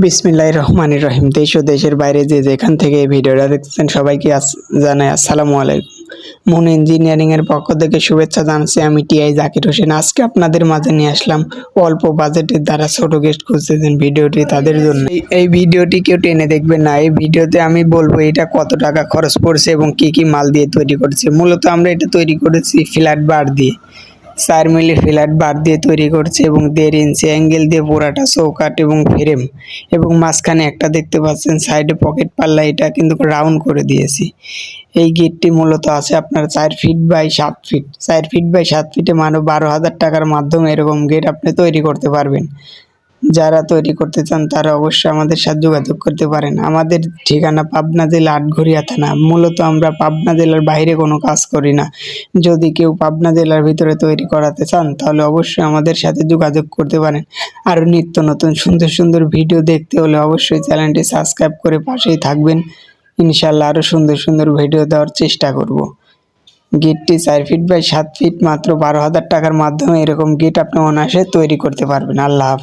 বিসমিল্লাহ রহমানির রহিম। দেশ ও দেশের বাইরে যে যেখান থেকে এই ভিডিওটা দেখছেন সবাইকে জানাই আসসালামু আলাইকুম। মন ইঞ্জিনিয়ারিংয়ের পক্ষ থেকে শুভেচ্ছা জানাচ্ছি আমি টিআই জাকির হোসেন। আজকে আপনাদের মাঝে নিয়ে আসলাম অল্প বাজেটের দ্বারা ছোট গেস্ট খুঁজতেছেন ভিডিওটি তাদের জন্য। এই ভিডিওটি কেউ টেনে দেখবেন না। এই ভিডিওতে আমি বলব এটা কত টাকা খরচ পড়ছে এবং কি কি মাল দিয়ে তৈরি করছে। মূলত আমরা এটা তৈরি করেছি ফ্ল্যাট বার দিয়ে। চার মিলি ফ্ল্যাট বাদ দিয়ে তৈরি করছে এবং দেড় ইঞ্চি অ্যাঙ্গেল দিয়ে পুরাটা চৌকাট এবং ফ্রেম এবং মাঝখানে একটা দেখতে পাচ্ছেন সাইডে পকেট পাল্লা, এটা কিন্তু রাউন্ড করে দিয়েছি। এই গেটটি মূলত আছে আপনার চার ফিট বাই সাত ফিট চার ফিট বাই সাত ফিটে মানে বারো হাজার টাকার মাধ্যমে এরকম গেট আপনি তৈরি করতে পারবেন। যারা তৈরি করতে চান, তারা অবশ্যই আমাদের সাথে যোগাযোগ করতে পারেন। আমাদের ঠিকানা পাবনা জেলা আটঘরিয়া থানা। মূলত আমরা পাবনা জেলার বাইরে কোনো কাজ করি না। যদি কেউ পাবনা জেলার ভিতরে তৈরি করাতে চান, তাহলে অবশ্যই আমাদের সাথে যোগাযোগ করতে পারেন। আরও নিত্য নতুন সুন্দর সুন্দর ভিডিও দেখতে হলে অবশ্যই চ্যানেলটি সাবস্ক্রাইব করে পাশেই থাকবেন। ইনশাল্লাহ আরও সুন্দর সুন্দর ভিডিও দেওয়ার চেষ্টা করব। গেটটি চার ফিট বাই সাত ফিট মাত্র বারো হাজার টাকার মাধ্যমে এরকম গেট আপনি অনায়াসে তৈরি করতে পারবেন। আল্লাহ হাফেজ।